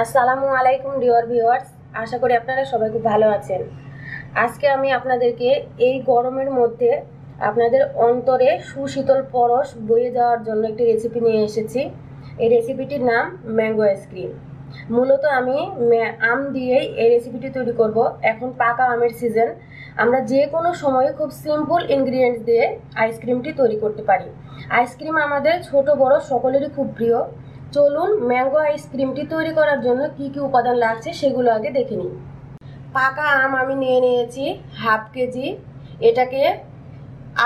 আসসালামু আলাইকুম, ডিওর ভিউয়ার্স। আশা করি আপনারা সবাই খুব ভালো আছেন। আজকে আমি আপনাদেরকে এই গরমের মধ্যে আপনাদের অন্তরে সুশীতল পরশ বয়ে যাওয়ার জন্য একটি রেসিপি নিয়ে এসেছি। এই রেসিপিটির নাম ম্যাঙ্গো আইসক্রিম মূলত আমি আম দিয়েই এই রেসিপিটি তৈরি করব। এখন পাকা আমের সিজন আমরা যে কোনো সময়ে খুব সিম্পল ইনগ্রিডিয়েন্টস দিয়ে আইসক্রিমটি তৈরি করতে পারি। আইসক্রিম আমাদের ছোট, বড় সকলেরই খুব প্রিয়। চলুন ম্যাঙ্গো আইসক্রিমটি তৈরি করার জন্য কি কি উপাদান লাগছে সেগুলো আগে দেখে নিই। পাকা আম আমি নিয়ে নিয়েছি হাফ কেজি। এটাকে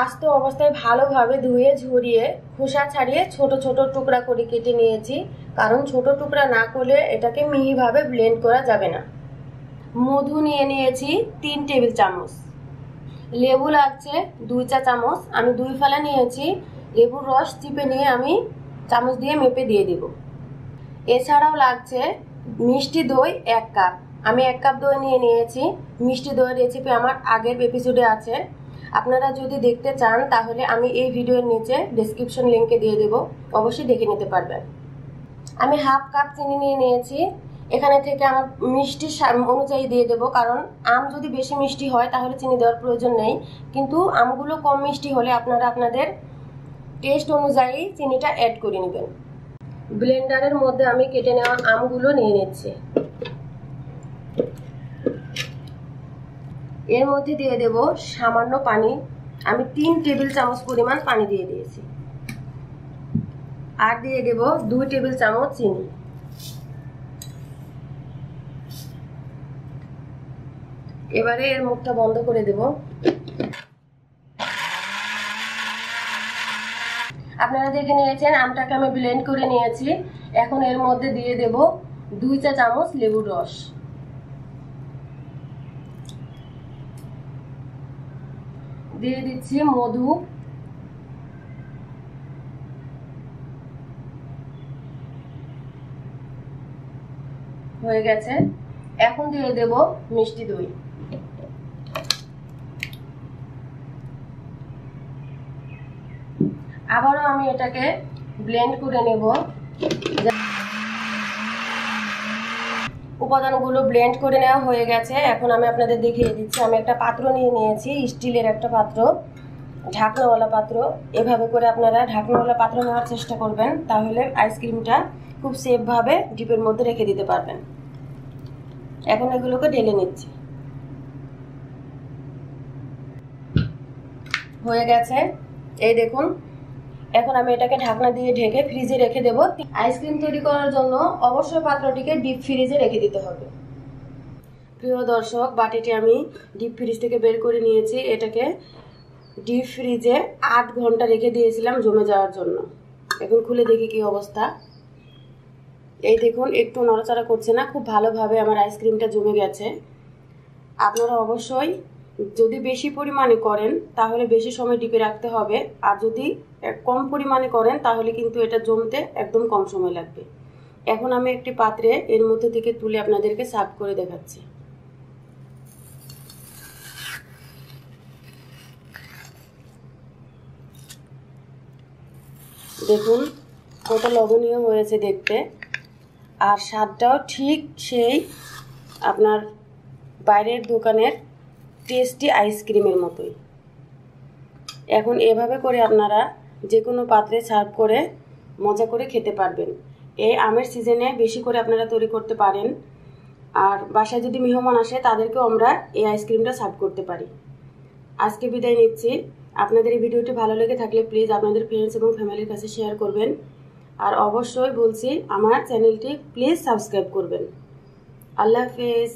আস্ত অবস্থায় ভালোভাবে ধুয়ে, ঝরিয়ে, খোসা ছাড়িয়ে ছোট ছোট টুকরা করে কেটে নিয়েছি। কারণ ছোট টুকরা না করলে এটাকে মিহিভাবে ব্লেন্ড করা যাবে না। মধু নিয়ে নিয়েছি তিন টেবিল চামচ। লেবু লাগছে দুই চা চামচ। আমি দুই ফেলা নিয়েছি। লেবুর রস চিপে নিয়ে আমি চামচ দিয়ে মেপে দিয়ে দেব। এছাড়াও লাগছে মিষ্টি দই এক কাপ। আমি এক কাপ দই নিয়ে নিয়েছি। মিষ্টি দইয়ের রেসিপি আমার আগের এপিসোডে আছে। আপনারা যদি দেখতে চান, তাহলে আমি এই ভিডিওর নিচে ডেসক্রিপশন লিঙ্কে দিয়ে দেব। অবশ্যই দেখে নিতে পারবেন। আমি হাফ কাপ চিনি নিয়ে নিয়েছি। এখানে থেকে আমার মিষ্টি অনুযায়ী দিয়ে দেবো। কারণ আম যদি বেশি মিষ্টি হয়, তাহলে চিনি দেওয়ার প্রয়োজন নেই। কিন্তু আমগুলো কম মিষ্টি হলে আপনারা আপনাদের টেস্ট অনুযায়ী চিনিটা অ্যাড করে নেবেন। ব্লেন্ডারের মধ্যে আমি কেটে নেওয়া আমগুলো নিয়ে নিচ্ছি। এর মধ্যে দিয়ে দেব সামান্য পানি। আমি তিন টেবিল চামচ পরিমাণ পানি দিয়ে দিয়েছি। আর দিয়ে দেব দুই টেবিল চামচ চিনি। এবারে এর মুখটা বন্ধ করে দেব। আপনারা দেখে নিয়েছেন, আমটাকে আমি ব্লেন্ড করে নিয়েছি। এখন এর মধ্যে দিয়ে দেব দুই চা চামচ লেবুর রস। দিয়ে দিচ্ছি মধু। হয়ে গেছে। এখন দিয়ে দেব মিষ্টি দই। আবারও আমি এটাকে ব্লেন্ড করে নেব। উপাদানগুলো ব্লেন্ড করে নেওয়া হয়ে গেছে। এখন আমি আপনাদের দেখিয়ে দিচ্ছি। আমি একটা পাত্র নিয়ে নিয়েছি, স্টিলের একটা পাত্র, ঢাকনাওয়ালা পাত্র। এভাবে করে আপনারা ঢাকনাওয়ালা পাত্র নেওয়ার চেষ্টা করবেন। তাহলে আইসক্রিমটা খুব সেফভাবে ডিপের মধ্যে রেখে দিতে পারবেন। এখন এগুলোকে ঢেলে নিচ্ছি। হয়ে গেছে। এই দেখুন এখন আমি এটাকে ঢাকনা দিয়ে ঢেকে ফ্রিজে রেখে দেব। আইসক্রিম তৈরি করার জন্য অবশ্যই পাত্রটিকে ডিপ ফ্রিজে রেখে দিতে হবে। প্রিয় দর্শক, বাটিটি আমি ডিপ ফ্রিজ থেকে বের করে নিয়েছি। এটাকে ডিপ ফ্রিজে আট ঘণ্টা রেখে দিয়েছিলাম জমে যাওয়ার জন্য। এখন খুলে দেখি কি অবস্থা। এই দেখুন, একটু নড়াচড়া করছে না, খুব ভালোভাবে আমার আইসক্রিমটা জমে গেছে। আপনারা অবশ্যই যদি বেশি পরিমাণে করেন, তাহলে বেশি সময় ডিপে রাখতে হবে। আর যদি কম পরিমাণে করেন, তাহলে কিন্তু এটা জমতে একদম কম সময় লাগবে। এখন আমি একটি পাত্রে এর মধ্যে থেকে তুলে আপনাদেরকে সার্ভ করে দেখাচ্ছি। দেখুন কত লবণীয় হয়েছে দেখতে। আর স্বাদটাও ঠিক সেই আপনার বাইরের দোকানের টেস্টি আইসক্রিমের মতোই। এখন এভাবে করে আপনারা যে কোনো পাত্রে সার্ভ করে মজা করে খেতে পারবেন। এই আমের সিজনে বেশি করে আপনারা তৈরি করতে পারেন। আর বাসায় যদি মেহমান আসে, তাদেরকেও আমরা এই আইসক্রিমটা সার্ভ করতে পারি। আজকে বিদায় নিচ্ছি। আপনাদের এই ভিডিওটি ভালো লেগে থাকলে প্লিজ আপনাদের ফ্রেন্ডস এবং ফ্যামিলির কাছে শেয়ার করবেন। আর অবশ্যই বলছি, আমার চ্যানেলটি প্লিজ সাবস্ক্রাইব করবেন। আল্লাহ হাফেজ।